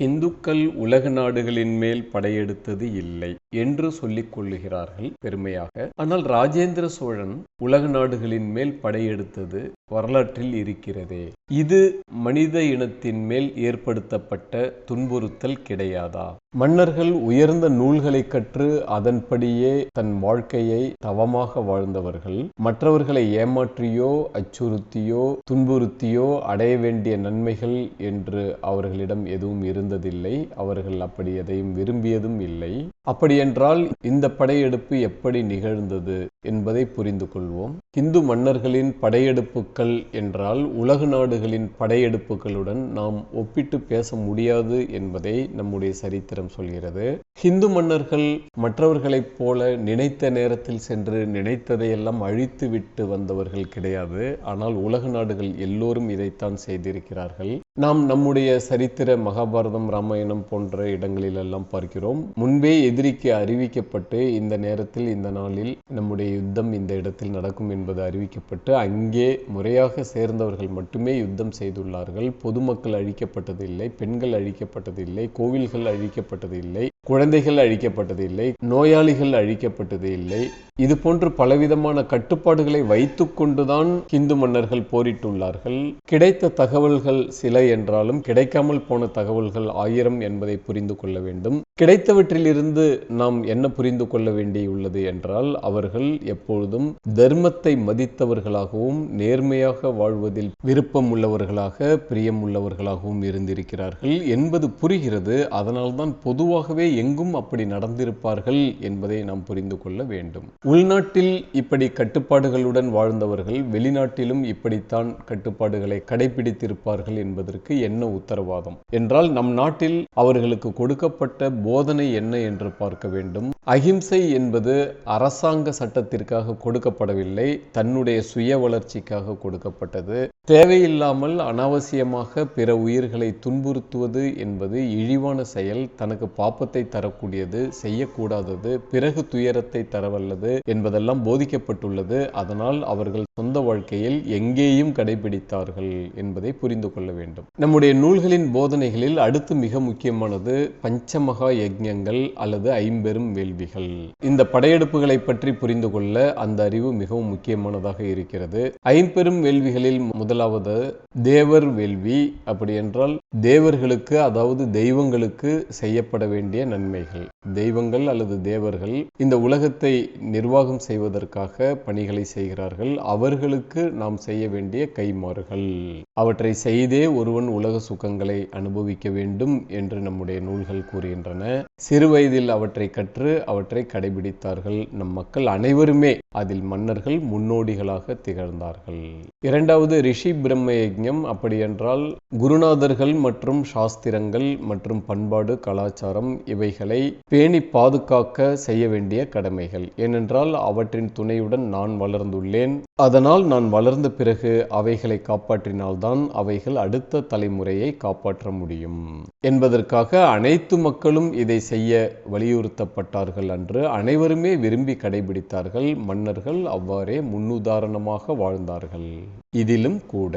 ஹிந்துக்கள் உலக நாடுகளின் மேல் படையெடுத்தது இல்லை என்று சொல்லிக் கொள்ளுகிறார்கள் பெருமையாக. ஆனால் ராஜேந்திர சோழன் உலக நாடுகளின் மேல் படையெடுத்தது வரலாற்றில் இருக்கிறதே. இது மனித இனத்தின் மேல் ஏற்படுத்தப்பட்ட துன்புறுத்தல் கிடையாதா? மன்னர்கள் உயர்ந்த நூல்களை கற்று அதன்படியே தன் வாழ்க்கையை தவமாக வாழ்ந்தவர்கள். மற்றவர்களை ஏமாற்றியோ அச்சுறுத்தியோ துன்புறுத்தியோ அடைய வேண்டிய நன்மைகள் என்று அவர்களிடம் எதுவும் இருந்ததில்லை. அவர்கள் அப்படி எதையும் விரும்பியதும் இல்லை. அப்படியென்றால் இந்த படையெடுப்பு எப்படி நிகழ்ந்தது என்பதை புரிந்து கொள்வோம். இந்து மன்னர்களின் படையெடுப்புகள் என்றால் உலக நாடுகளின் படையெடுப்புகளுடன் நாம் ஒப்பிட்டு பேச முடியாது என்பதை நம்முடைய சரித்திரம் சொல்கிறது. ஹிந்து மன்னர்கள் மற்றவர்களைப் போல நினைத்த நேரத்தில் சென்று நினைத்ததையெல்லாம் அழித்து விட்டு வந்தவர்கள் கிடையாது. ஆனால் உலக நாடுகள் எல்லோரும் இதைத்தான் செய்திருக்கிறார்கள். நாம் நம்முடைய சரித்திர மகாபாரதம் ராமாயணம் போன்ற இடங்களிலெல்லாம் பார்க்கிறோம். முன்பே எதிர் எதிரிக்கு அறிவிக்கப்பட்டு இந்த நேரத்தில் இந்த நாளில் நம்முடைய யுத்தம் இந்த இடத்தில் நடக்கும் என்பது அறிவிக்கப்பட்டு அங்கே முறையாக சேர்ந்தவர்கள் மட்டுமே யுத்தம் செய்துள்ளார்கள். பொதுமக்கள் அழிக்கப்பட்டது இல்லை பெண்கள் அழிக்கப்பட்டது இல்லை கோவில்கள் அழிக்கப்பட்டது இல்லை குழந்தைகள் அழிக்கப்பட்டது இல்லை நோயாளிகள் அழிக்கப்பட்டது இல்லை. இது போன்று பலவிதமான கட்டுப்பாடுகளை வைத்து கொண்டுதான் இந்து மன்னர்கள் போரிட்டுள்ளார்கள். கிடைத்த தகவல்கள் சில என்றாலும் கிடைக்காமல் போன தகவல்கள் ஆயிரம் என்பதை புரிந்து கொள்ள வேண்டும். கிடைத்தவற்றிலிருந்து நாம் என்ன புரிந்து கொள்ள வேண்டியுள்ளது என்றால் அவர்கள் எப்பொழுதும் தர்மத்தை மதித்தவர்களாகவும் நேர்மையாக வாழ்வதில் விருப்பம் உள்ளவர்களாக பிரியம் உள்ளவர்களாகவும் இருந்திருக்கிறார்கள் என்பது புரிகிறது. அதனால்தான் பொதுவாகவே எங்கும் அப்படி நடந்திருப்பார்கள் என்பதை நாம் புரிந்து கொள்ள வேண்டும். உள்நாட்டில் இப்படி கட்டுப்பாடுகளுடன் வாழ்ந்தவர்கள் வெளிநாட்டிலும் இப்படித்தான் கட்டுப்பாடுகளை கடைபிடித்திருப்பார்கள் என்பதற்கு என்ன உத்தரவாதம்? என்றால் நம் நாட்டில் அவர்களுக்கு கொடுக்கப்பட்ட போதனை என்ன என்று பார்க்க வேண்டும். அகிம்சை என்பது அரசாங்க சட்டத்திற்காக கொடுக்கப்படவில்லை தன்னுடைய சுய வளர்ச்சிக்காக கொடுக்கப்பட்டது. தேவையில்லாமல் அனாவசியமாக பிற உயிர்களை துன்புறுத்துவது என்பது இழிவான செயல் தனக்கு பாப்பத்தை தரக்கூடியது செய்யக்கூடாதது பிறகு துயரத்தை தரவல்லது என்பதெல்லாம் போதிக்கப்பட்டுள்ளது. அதனால் அவர்கள் சொந்த வாழ்க்கையில் எங்கேயும் கடைபிடித்தார்கள் என்பதை புரிந்து கொள்ள வேண்டும். நம்முடைய நூல்களின் போதனைகளில் அடுத்து மிக முக்கியமானது பஞ்சமகா யஜ்யங்கள் அல்லது ஐம்பெரும் வெளி செய்திகள். இந்த படையெடுப்புகளை பற்றி புரிந்து கொள்ள அந்த அறிவு மிகவும் முக்கியமானதாக இருக்கிறது. ஐம்பெரும் வேள்விகளில் முதலாவது தேவர் வேள்வி. அப்படி என்றால் தேவர்களுக்கு அதாவது தெய்வங்களுக்கு செய்யப்பட வேண்டிய நன்மைகள். தெய்வங்கள் அல்லது தேவர்கள் இந்த உலகத்தை நிர்வாகம் செய்வதற்காக பணிகளை செய்கிறார்கள். அவர்களுக்கு நாம் செய்ய வேண்டிய கைமாறுகள் அவற்றை செய்தே ஒருவன் உலக சுகங்களை அனுபவிக்க வேண்டும் என்று நம்முடைய நூல்கள் கூறுகின்றன. சிறு வயதில் அவற்றை கற்று அவற்றை கடைபிடித்தார்கள். நம் மக்கள் அனைவருமே அதில் மன்னர்கள் முன்னோடிகளாக திகழ்ந்தார்கள். இரண்டாவது ரிஷி பிரம்ம யஜ்யம் அப்படியென்றால் குருநாதர்கள் மற்றும் சாஸ்திரங்கள் மற்றும் பண்பாடு கலாச்சாரம் இவைகளை பேணி பாதுகாக்க செய்ய வேண்டிய கடமைகள். ஏனென்றால் அவற்றின் துணையுடன் நான் வளர்ந்துள்ளேன். அதனால் நான் வளர்ந்த பிறகு அவைகளை காப்பாற்றினால்தான் அவைகள் அடுத்த தலைமுறையை காப்பாற்ற முடியும். என்பதற்காக அனைத்து மக்களும் இதை செய்ய வலியுறுத்தப்பட்டார்கள். அன்று அனைவருமே விரும்பி கடைபிடித்தார்கள். மன்னர்கள் அவ்வாறே முன்னுதாரணமாக வாழ்ந்தார்கள். இதிலும் கூட.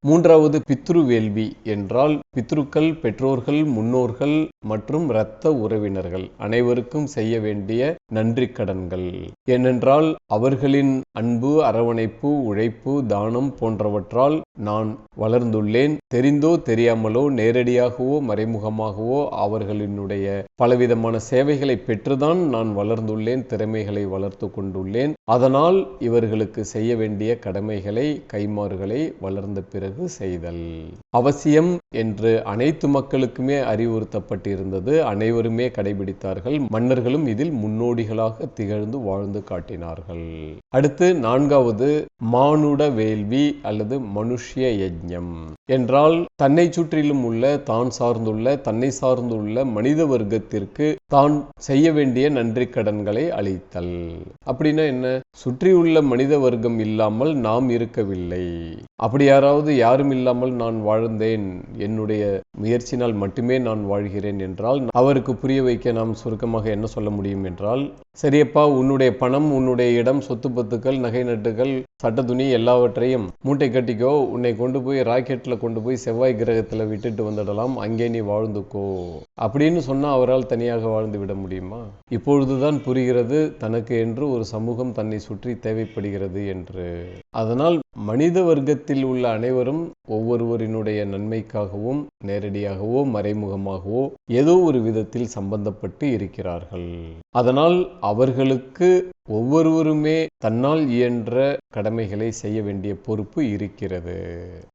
மூன்றாவது பித்ரு வேள்வி என்றால் பித்ருக்கள் பெற்றோர்கள் முன்னோர்கள் மற்றும் இரத்த உறவினர்கள் அனைவருக்கும் செய்ய வேண்டிய நன்றி கடன்கள். ஏனென்றால் அவர்களின் அன்பு அரவணைப்பு உழைப்பு தானம் போன்றவற்றால் நான் வளர்ந்துள்ளேன். தெரிந்தோ தெரியாமலோ நேரடியாகவோ மறைமுகமாகவோ அவர்களினுடைய பலவிதமான சேவைகளை பெற்றுதான் நான் வளர்ந்துள்ளேன் திறமைகளை வளர்த்து கொண்டுள்ளேன். அதனால் இவர்களுக்கு செய்ய வேண்டிய கடமைகளை தாய்மார்களை வளர்ந்த பிறகு செய்தல். அவசியம் என்று அனைத்து மக்களுக்குமே அறிவுறுத்தப்பட்டிருந்தது. அனைவருமே கடைபிடித்தார்கள். மன்னர்களும் இதில் முன்னோடிகளாக திகழ்ந்து வாழ்ந்து காட்டினார்கள். அடுத்து நான்காவது மானுட வேள்வி அல்லது மனுஷ்ய யஜ்ஞம் என்றால் தன்னை சுற்றிலும் உள்ள தான் சார்ந்துள்ள தன்னை சார்ந்துள்ள மனித வர்க்கத்திற்கு தான் செய்ய வேண்டிய நன்றி கடன்களை அளித்தல். அப்படின்னா என்ன? சுற்றியுள்ள மனித வர்க்கம் இல்லாமல் நாம் இருக்கவில்லை. அப்படி யாராவது யாரும் இல்லாமல் நான் வாழ்ந்தேன். என்னுடைய முயற்சினால் மட்டுமே நான் வாழ்கிறேன் என்றால் அவருக்கு புரிய வைக்க நாம் சுருக்கமாக என்ன சொல்ல முடியும் என்றால் சரியப்பா உன்னுடைய பணம் உன்னுடைய இடம் சொத்து பத்துக்கள் நகை நட்டுகள் சட்ட துணி எல்லாவற்றையும் மூட்டை கட்டிக்கோ. உன்னை கொண்டு போய் ராக்கெட்ல கொண்டு போய் செவ்வாய் கிரகத்துல விட்டுட்டு வந்துடலாம். அங்கே நீ வாழ்ந்துக்கோ. அப்படின்னு சொன்னா அவரால் தனியாக வாழ்ந்து விட முடியுமா? இப்பொழுதுதான் புரிகிறது தனக்கு என்று ஒரு சமூகம் தன்னை சுற்றி தேவைப்படுகிறது என்று. அதனால் மனித வர்க்கத்தில் உள்ள அனைவரும் ஒவ்வொருவரினுடைய நன்மைக்காகவும் நேரடியாகவோ மறைமுகமாகவோ ஏதோ ஒரு விதத்தில் சம்பந்தப்பட்டு இருக்கிறார்கள். அதனால் அவர்களுக்கு ஒவ்வொருவருமே தன்னால் இயன்ற கடமைகளை செய்ய வேண்டிய பொறுப்பு இருக்கிறது.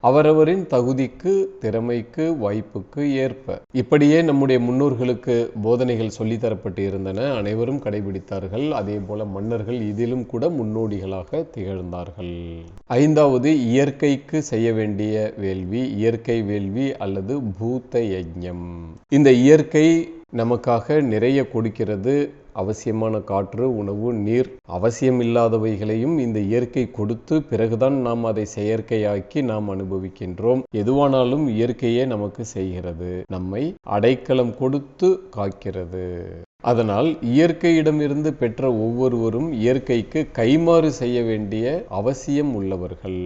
அவரவரின் தகுதிக்கு திறமைக்கு வாய்ப்புக்கு ஏற்ப. இப்படியே நம்முடைய முன்னோர்களுக்கு போதனைகள் சொல்லித்தரப்பட்டு இருந்தன அனைவரும் கடைபிடித்தார்கள். அதே போல மன்னர்கள் இதிலும் கூட முன்னோடிகளாக திகழ்ந்தார்கள். ஐந்தாவது இயற்கைக்கு செய்ய வேண்டிய வேள்வி இயற்கை வேள்வி அல்லது பூத்த யஜ்யம். இந்த இயற்கை நமக்காக நிறைய கொடுக்கிறது. அவசியமான காற்று உணவு நீர் அவசியமில்லாதவைகளையும் இந்த இயற்கை கொடுத்து பிறகுதான் நாம் அதை செயற்கையாக்கி நாம் அனுபவிக்கின்றோம். எதுவானாலும் இயற்கையே நமக்கு செய்கிறது. நம்மை அடைக்கலம் கொடுத்து காக்கிறது. அதனால் இயற்கையிடமிருந்து பெற்ற ஒவ்வொருவரும் இயற்கைக்கு கைமாறு செய்ய வேண்டிய அவசியம் உள்ளவர்கள்.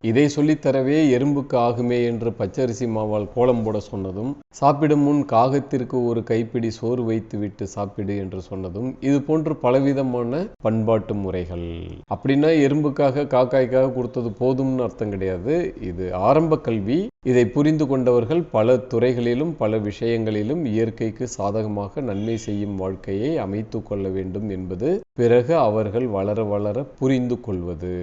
இதை சொல்லித்தரவே எறும்புக்கு ஆகுமே என்று பச்சரிசி மாவால் கோலம் போட சொன்னதும் சாப்பிடும் முன் காகத்திற்கு ஒரு கைப்பிடி சோறு வைத்து விட்டு சாப்பிடு என்று சொன்னதும் இது போன்று பலவிதமான பண்பாட்டு முறைகள். அப்படின்னா எறும்புக்காக காக்காய்க்காக கொடுத்தது போதும்னு அர்த்தம் கிடையாது. இது ஆரம்ப கல்வி. இதை புரிந்து கொண்டவர்கள் பல துறைகளிலும் பல விஷயங்களிலும் இயற்கைக்கு சாதகமாக நன்மை செய்யும் வாழ்க்கையை அமைத்து கொள்ள வேண்டும் என்பது பிறகு அவர்கள் வளர வளர புரிந்து கொள்வது.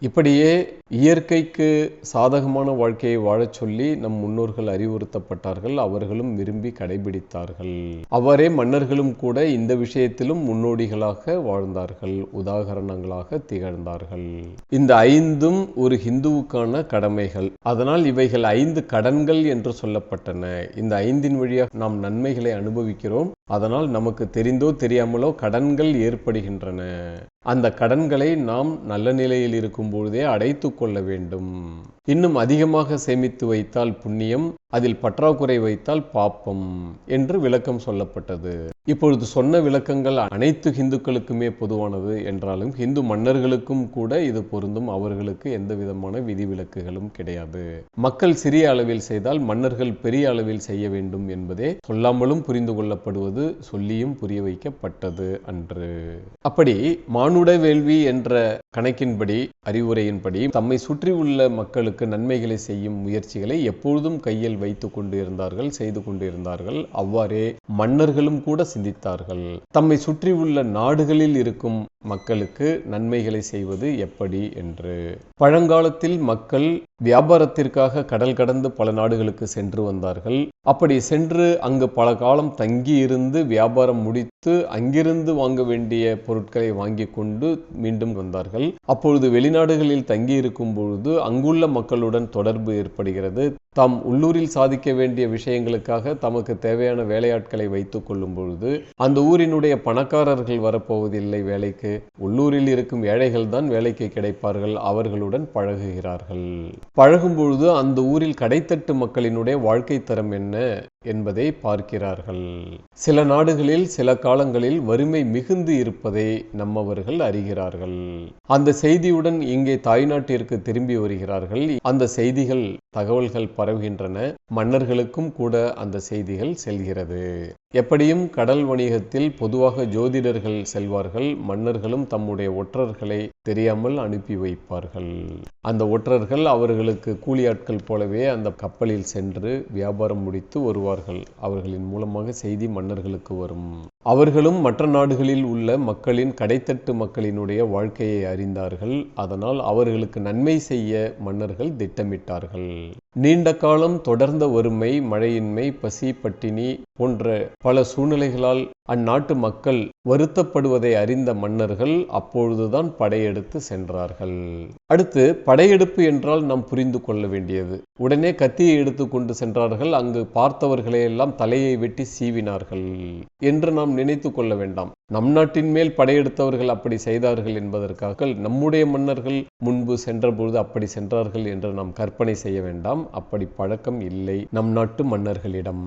இப்படியே இயற்கைக்கு சாதகமான வாழ்க்கையை வாழச் சொல்லி நம் முன்னோர்கள் அறிவுறுத்தப்பட்டார்கள் அவர்களும் விரும்பி கடைபிடித்தார்கள். அவரே மன்னர்களும் கூட இந்த விஷயத்திலும் முன்னோடிகளாக வாழ்ந்தார்கள் உதாகரணங்களாக திகழ்ந்தார்கள். இந்த ஐந்தும் ஒரு ஹிந்துவுக்கான கடமைகள். அதனால் இவைகள் ஐந்து கடன்கள் என்று சொல்லப்பட்டன. இந்த ஐந்தின் வழியாக நாம் நன்மைகளை அனுபவிக்கிறோம். அதனால் நமக்கு தெரிந்தோ தெரியாமலோ கடன்கள் ஏற்படுகின்றன. அந்த கடன்களை நாம் நல்ல நிலையில் இருக்கும் பொழுதே அடைத்து கொள்ள வேண்டும். இன்னும் அதிகமாக சேமித்து வைத்தால் புண்ணியம் அதில் பற்றாக்குறை வைத்தால் பாப்பம் என்று விளக்கம் சொல்லப்பட்டது. இப்பொழுது சொன்ன விளக்கங்கள் அனைத்து ஹிந்துக்களுக்குமே பொதுவானது என்றாலும் ஹிந்து மன்னர்களுக்கும் கூட இது பொருந்தும். அவர்களுக்கு எந்த விதமான விதிவிலக்குகளும் கிடையாது. மக்கள் சிறிய அளவில் செய்தால் மன்னர்கள் பெரிய அளவில் செய்ய வேண்டும் என்பதே சொல்லாமலும் புரிந்து கொள்ளப்படுவது சொல்லியும் புரிய வைக்கப்பட்டது அன்று. அப்படி மானுட வேள்வி என்ற கணக்கின்படி அறிவுரையின்படி தம்மை சுற்றி உள்ள மக்களுக்கு நன்மைகளை செய்யும் முயற்சிகளை எப்பொழுதும் கையில் வைத்துக் கொண்டு இருந்தார்கள் செய்து கொண்டு இருந்தார்கள் அவ்வாறே மன்னர்களும் கூட சிந்தித்தார்கள். தம்மை சுற்றி உள்ள நாடுகளில் இருக்கும் மக்களுக்கு நன்மைகளை செய்வது எப்படி என்று. பழங்காலத்தில் மக்கள் வியாபாரத்திற்காக கடல் கடந்து பல நாடுகளுக்கு சென்று வந்தார்கள். அப்படி சென்று அங்கு பல காலம் தங்கி இருந்து வியாபாரம் முடித்து அங்கிருந்து வாங்க வேண்டிய பொருட்களை வாங்கி கொண்டு மீண்டும் வந்தார்கள். அப்பொழுது வெளிநாடுகளில் தங்கி இருக்கும் பொழுது அங்குள்ள மக்களுடன் தொடர்பு ஏற்படுகிறது. தாம் உள்ளூரில் சாதிக்க வேண்டிய விஷயங்களுக்காக தமக்கு தேவையான வேலையாட்களை வைத்துக் கொள்ளும் பொழுது அந்த ஊரினுடைய பணக்காரர்கள் வரப்போவதில்லை வேலைக்கு. உள்ளூரில் இருக்கும் ஏழைகள் தான் வேலைக்கு கிடைப்பார்கள் அவர்களுடன் பழகுகிறார்கள். பழகும் பொழுது அந்த ஊரில் கடைத்தட்டு மக்களினுடைய வாழ்க்கை தரம் என்ன? என்பதை பார்க்கிறார்கள். சில நாடுகளில் சில காலங்களில் வறுமை மிகுந்து இருப்பதை நம்மவர்கள் அறிகிறார்கள். அந்த செய்தியுடன் இங்கே தாய்நாட்டிற்கு திரும்பி வருகிறார்கள். அந்த செய்திகள் தகவல்கள் பரவுகின்றன. மன்னர்களுக்கும் கூட அந்த செய்திகள் செல்கிறது. எப்படியும் கடல் வணிகத்தில் பொதுவாக ஜோதிடர்கள் செல்வார்கள் மன்னர்களும் தம்முடைய ஒற்றர்களை தெரியாமல் அனுப்பி வைப்பார்கள். அந்த ஒற்றர்கள் அவர்களுக்கு கூலியாட்கள் போலவே அந்த கப்பலில் சென்று வியாபாரம் முடித்து வருவார்கள். அவர்களின் மூலமாக செய்தி மன்னர்களுக்கு வரும். அவர்களும் மற்ற நாடுகளில் உள்ள மக்களின் கடைத்தட்டு மக்களினுடைய வாழ்க்கையை அறிந்தார்கள். அதனால் அவர்களுக்கு நன்மை செய்ய மன்னர்கள் திட்டமிட்டார்கள். நீண்ட காலம் தொடர்ந்த வறுமை மழையின்மை பசி பட்டினி போன்ற பல சூழ்நிலைகளால் அந்நாட்டு மக்கள் வருத்தப்படுவதை அறிந்த மன்னர்கள் அப்பொழுதுதான் படையெடுத்து சென்றார்கள். அடுத்து படையெடுப்பு என்றால் நாம் புரிந்து கொள்ள வேண்டியது. உடனே கத்தியை எடுத்து கொண்டு சென்றார்கள். அங்கு பார்த்தவர்களையெல்லாம் தலையை வெட்டி சீவினார்கள். என்று நாம் நாம் நினைத்து கொள்ள வேண்டாம். நம் நாட்டின் மேல் படையெடுத்தவர்கள் அப்படி செய்தார்கள் என்பதற்காக நம்முடைய மன்னர்கள் முன்பு சென்றபொழுது அப்படி சென்றார்கள் என்று நாம் கற்பனை செய்ய வேண்டாம். அப்படி பழக்கம் இல்லை நம் நாட்டு மன்னர்களிடம்.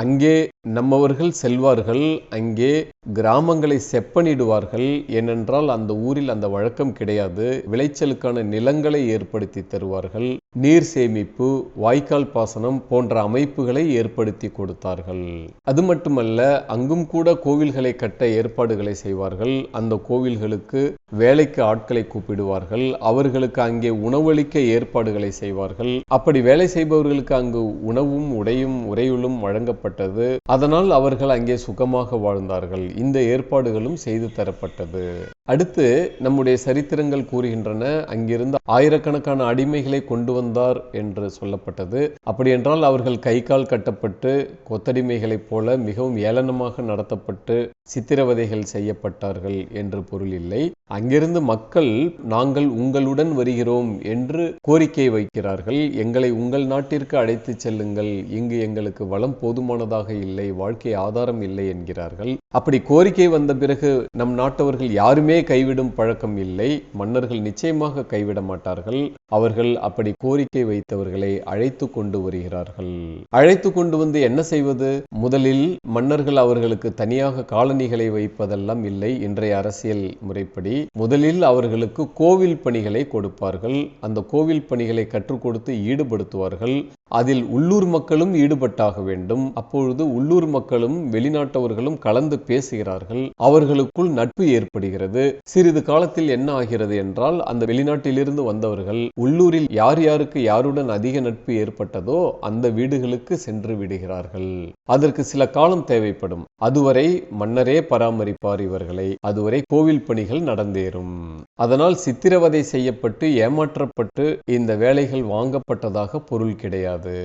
அங்கே நம்மவர்கள் செல்வார்கள் அங்கே கிராமங்களை செப்பனிடுவார்கள். ஏனென்றால் அந்த ஊரில் அந்த வழக்கம் கிடையாது. விளைச்சலுக்கான நிலங்களை ஏற்படுத்தி தருவார்கள். நீர் சேமிப்பு வாய்க்கால் பாசனம் போன்ற அமைப்புகளை ஏற்படுத்தி கொடுத்தார்கள். அது மட்டுமல்ல அங்கும் கூட கோவில்களை கட்ட ஏற்பாடுகளை செய்வார்கள். அந்த கோவில்களுக்கு வேலைக்கு ஆட்களை கூப்பிடுவார்கள். அவர்களுக்கு அங்கே உணவளிக்க ஏற்பாடுகளை செய்வார்கள். அப்படி வேலை செய்பவர்களுக்கு அங்கு உணவும் உடையும் உறையுளும் வழங்கப்பட்டது அதனால் அவர்கள் அங்கே சுகமாக வாழ்ந்தார்கள். இந்த ஏற்பாடுகளும் செய்து தரப்பட்டது. அடுத்து நம்முடைய சரித்திரங்கள் கூறுகின்றன. அங்கிருந்து ஆயிரக்கணக்கான அடிமைகளை கொண்டு வந்தார் என்று சொல்லப்பட்டது. அப்படி என்றால் அவர்கள் கை கால் கட்டப்பட்டு கொத்தடிமைகளைப் போல மிகவும் ஏளனமாக நடத்தப்பட்டு சித்திரவதைகள் செய்யப்பட்டார்கள் என்று பொருள் இல்லை. அங்கிருந்து மக்கள் நாங்கள் உங்களுடன் வருகிறோம் என்று கோரிக்கை வைக்கிறார்கள். எங்களை உங்கள் நாட்டிற்கு அழைத்து செல்லுங்கள். இங்கு எங்களுக்கு வளம் போதுமானதாக இல்லை. வாழ்க்கை ஆதாரம் இல்லை என்கிறார்கள். அப்படி கோரிக்கை வந்த பிறகு நம் நாட்டவர்கள் யாருமே கைவிடும் பழக்கம் இல்லை. மன்னர்கள் நிச்சயமாக கைவிட மாட்டார்கள். அவர்கள் அப்படி கோரிக்கை வைத்தவர்களை அழைத்து கொண்டு வருகிறார்கள். அழைத்து கொண்டு வந்து என்ன செய்வது? முதலில் மன்னர்கள் அவர்களுக்கு தனியாக காலனிகளை வைப்பதெல்லாம் இல்லை. இன்றைய அரசியல் முறைப்படி முதலில் அவர்களுக்கு கோவில் பணிகளை கொடுப்பார்கள். அந்த கோவில் பணிகளை கற்றுக் கொடுத்து ஈடுபடுத்துவார்கள். அதில் உள்ளூர் மக்களும் ஈடுபட்டாக வேண்டும். அப்பொழுது உள்ளூர் மக்களும் வெளிநாட்டவர்களும் கலந்து பேசுகிறார்கள். அவர்களுக்குள் நட்பு ஏற்படுகிறது. சிறிது காலத்தில் என்ன ஆகிறது என்றால் அந்த வெளிநாட்டிலிருந்து வந்தவர்கள் உள்ளூரில் யார் யாருக்கு யாருடன் அதிக நட்பு ஏற்பட்டதோ அந்த வீடுகளுக்கு சென்று விடுகிறார்கள். அதற்கு சில காலம் தேவைப்படும். அதுவரை மன்னரே பராமரிப்பார் இவர்களை. அதுவரை கோவில் பணிகள் நடந்தேறும். அதனால் சித்திரவதை செய்யப்பட்டு ஏமாற்றப்பட்டு இந்த வேலைகள் வாங்கப்பட்டதாக பொருள் கிடையாது.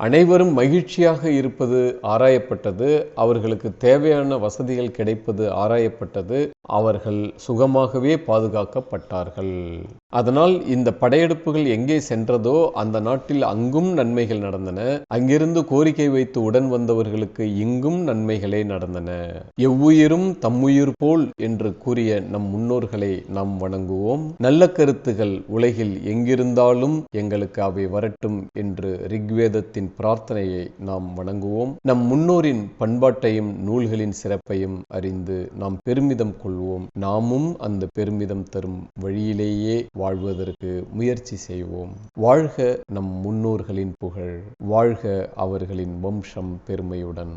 அனைவரும் மகிழ்ச்சியாக இருப்பது ஆராயப்பட்டது. அவர்களுக்கு தேவையான வசதிகள் கிடைப்பது ஆராயப்பட்டது. அவர்கள் சுகமாகவே பாதுகாக்கப்பட்டார்கள். அதனால் இந்த படையெடுப்புகள் எங்கே சென்றதோ அந்த நாட்டில் அங்கும் நன்மைகள் நடந்தன. அங்கிருந்து கோரிக்கை வைத்து உடன் வந்தவர்களுக்கு இங்கும் நன்மைகளே நடந்தன. எவ்வுயிரும் தம்முயிர் போல் என்று கூறிய நம் முன்னோர்களை நாம் வணங்குவோம். நல்ல கருத்துகள் உலகில் எங்கிருந்தாலும் எங்களுக்கு அவை வரட்டும் என்று ரிக்வேதத்தின் பிரார்த்தனையை நாம் வணங்குவோம். நம் முன்னோரின் பண்பாட்டையும் நூல்களின் சிறப்பையும் அறிந்து நாம் பெருமிதம் கொள்வோம். நாமும் அந்த பெருமிதம் தரும் வழியிலேயே வாழ்வதற்கு முயற்சி செய்வோம். வாழ்க நம் முன்னோர்களின் புகழ் வாழ்க அவர்களின் வம்சம் பெருமையுடன்.